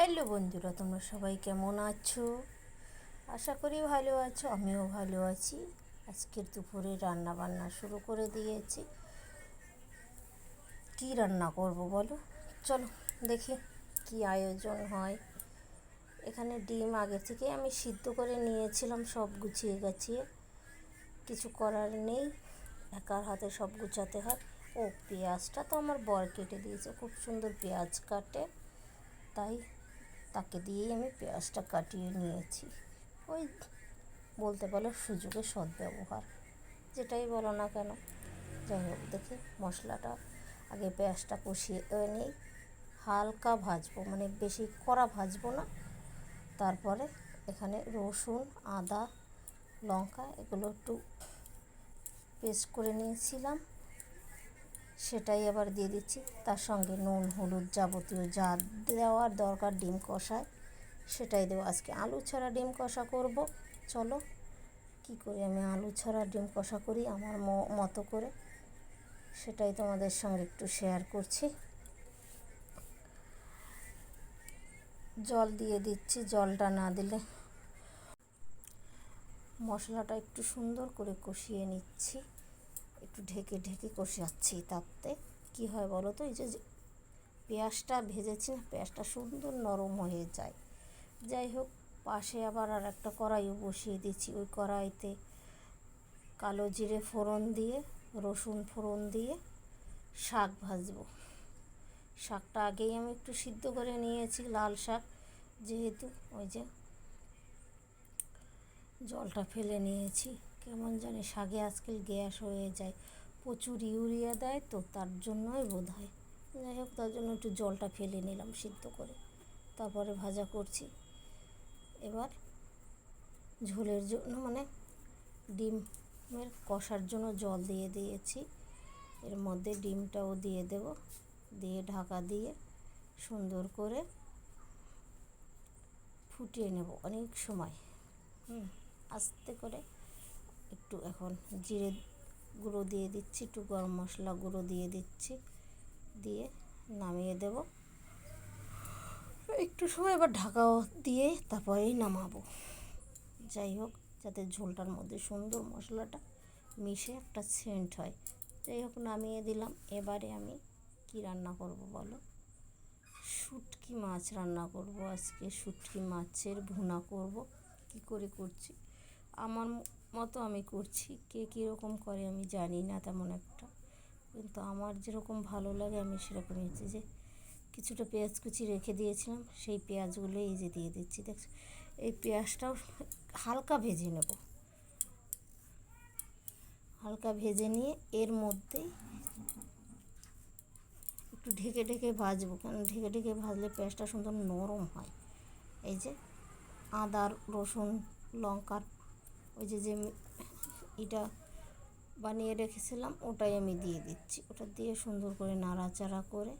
Hello বন্ধুরা, তোমরা সবাই কেমন আছো? আশা করি ভালো আছো, আমিও ভালো আছি। আজকের দুপুরে রান্না বান্না শুরু করে দিয়েছি। কি রান্না করব বলো? চলো দেখি কি আয়োজন হয়। এখানে ডিম আগে থেকে আমি সিদ্ধ করে নিয়েছিলাম, সব গুছিয়ে গাছিয়ে। কিছু করার নেই, একার হাতে সব গুছাতে হয়। ও, পেঁয়াজটা তো আমার বর কেটে দিয়েছে, খুব সুন্দর পেঁয়াজ কাটে। তাই তাকে দিয়েই আমি পেঁয়াজটা কাটিয়ে নিয়েছি। ওই বলতে পারো সুযোগের সদ্ব্যবহার। যেটাই বলো না কেন। যাই হোক, দেখি মশলাটা। আগে পেঁয়াজটা কষিয়ে নিই। হালকা ভাজবো মানে বেশি কড়া ভাজবো না। তারপরে এখানে রসুন, আদা, লঙ্কা, এগুলো একটু পেস্ট করে নিয়েছিলাম। সেটাই আবার দিয়ে দিচ্ছি। তার সঙ্গে নুন, হলুদ যাবতীয় যা দেওয়ার দরকার ডিম কষায়, সেটাই দেবো। আজকে আলু ছাড়া ডিম কষা করব। চলো, কি করে আমি? আলু ছাড়া ডিম কষা করি আমার মতো করে। সেটাই তোমাদের সঙ্গে একটু শেয়ার করছি। জল দিয়ে দিচ্ছি, জলটা না দিলে মশলাটা একটু সুন্দর করে কষিয়ে নিচ্ছি। একটু ঢেকে ঢেকে কষাচ্ছি তাতে। কি হয় বলো তো? এই যে পেঁয়াজটা ভেজেছি না, পেঁয়াজটা সুন্দর নরম হয়ে যায়। যাই হোক, পাশে আবার আর একটা কড়াইও বসিয়ে দিচ্ছি ওই কড়াইতে কালো জিরে ফোড়ন দিয়ে, রসুন ফোড়ন দিয়ে শাক ভাজবো। শাকটা আগেই আমি একটু সিদ্ধ করে নিয়েছি লাল শাক। যেহেতু ওই যে জলটা ফেলে নিয়েছি। কেমন জানি শাকে আজকাল গ্যাস হয়ে যায়, প্রচুর ইউরিয়া দেয় তো তার জন্যই বোধ হয় যাই হোক, তার জন্য একটু জলটা ফেলে নিলাম সিদ্ধ করে, তারপরে ভাজা করছি। এবার ঝোলের জন্য মানে ডিমের কষার জন্য জল দিয়ে দিয়েছি। এর মধ্যে ডিমটাও দিয়ে দেব, দিয়ে ঢাকা দিয়ে সুন্দর করে ফুটিয়ে নেব অনেক সময়। হুম, আস্তে করে একটু এখন জিরে গুঁড়ো দিয়ে দিচ্ছি, একটু গরম মশলা গুঁড়ো দিয়ে দিচ্ছি, দিয়ে নামিয়ে দেব। একটু সময় এবার ঢাকাও দিয়ে তারপরেই নামাবো। যাই হোক, যাতে ঝোলটার মধ্যে সুন্দর মশলাটা মিশে একটা সেন্ট হয়। যাই হোক, নামিয়ে দিলাম। এবারে আমি কি রান্না করব বলো? শুটকি মাছ রান্না করব আজকে। শুটকি মাছের ভুনা করব। কি করে করছি? আমার মতো আমি করছি। কে কীরকম করে আমি জানি না তেমন একটা। কিন্তু আমার যেরকম ভালো লাগে আমি সেরকমই হচ্ছে যে কিছুটা পেঁয়াজ কুচি রেখে দিয়েছিলাম, সেই পেঁয়াজগুলো এই যে দিয়ে দিচ্ছি। দেখ, এই পেঁয়াজটাও হালকা ভেজে নেব। হালকা ভেজে নিয়ে এর মধ্যেই একটু ঢেকে ঢেকে ভাজবো। কারণ ঢেকে ঢেকে ভাজলে পেঁয়াজটা সুন্দর নরম হয়। এই যে আদা, রসুন, লঙ্কার ওই যে যে এটা বানিয়ে রেখেছিলাম, ওটাই আমি দিয়ে দিচ্ছি। ওটা দিয়ে সুন্দর করে নাড়াচাড়া করে,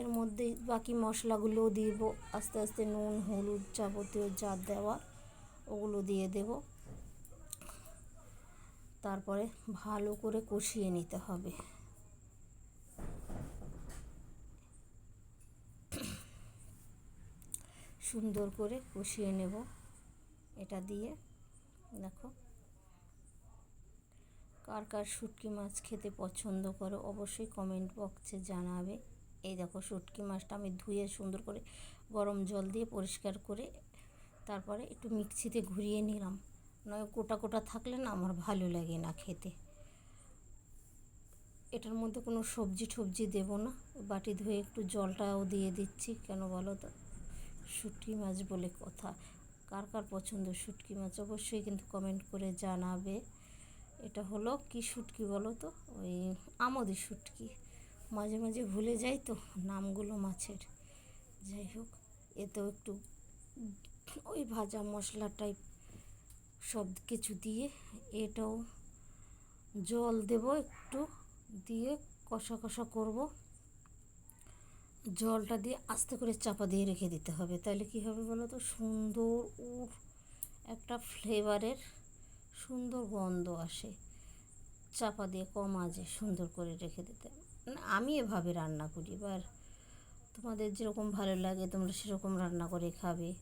এর মধ্যে বাকি মশলাগুলোও দিব। আস্তে আস্তে নুন, হলুদ যাবতীয় যা দেওয়ার, ওগুলো দিয়ে দেব। তারপরে ভালো করে কষিয়ে নিতে হবে। সুন্দর করে কষিয়ে নেব। এটা দিয়ে দেখো। কার কার শুটকি মাছ খেতে পছন্দ করো অবশ্যই কমেন্ট বক্সে জানাবে। এই দেখো শুটকি মাছটা আমি ধুয়ে সুন্দর করে গরম জল দিয়ে পরিষ্কার করে তারপরে একটু মিক্সিতে ঘুরিয়ে নিলাম। নয় কোটা কোটা থাকলে না আমার ভালো লাগে না খেতে। এটার মধ্যে কোনো সবজি টবজি দেবো না। বাটি ধুয়ে একটু জলটাও দিয়ে দিচ্ছি। কেন বলো তো? শুটকি মাছ বলে কথা। কার কার পছন্দ, শুটকি মাছ অবশ্যই কিন্তু কমেন্ট করে জানাবে। এটা হলো কি শুটকি বলো তো? ওই আমদি শুটকি। মাঝে মাঝে ভুলে যাই তো নামগুলো মাছের। যাই হোক এতেও একটু ওই ভাজা মশলা টাইপ সব কিছু দিয়ে এটাও জল দেব একটু, দিয়ে কষা কষা করব। জলটা দিয়ে আস্তে করে চাপা দিয়ে রেখে দিতে হবে। তাহলে কী হবে বলো তো? সুন্দর উর একটা ফ্লেভারের সুন্দর গন্ধ আসে। চাপা দিয়ে কম আজে সুন্দর করে রেখে দিতে। মানে আমি এভাবে রান্না করি, এবার তোমাদের যেরকম ভালো লাগে তোমরা সেরকম রান্না করে খাবে।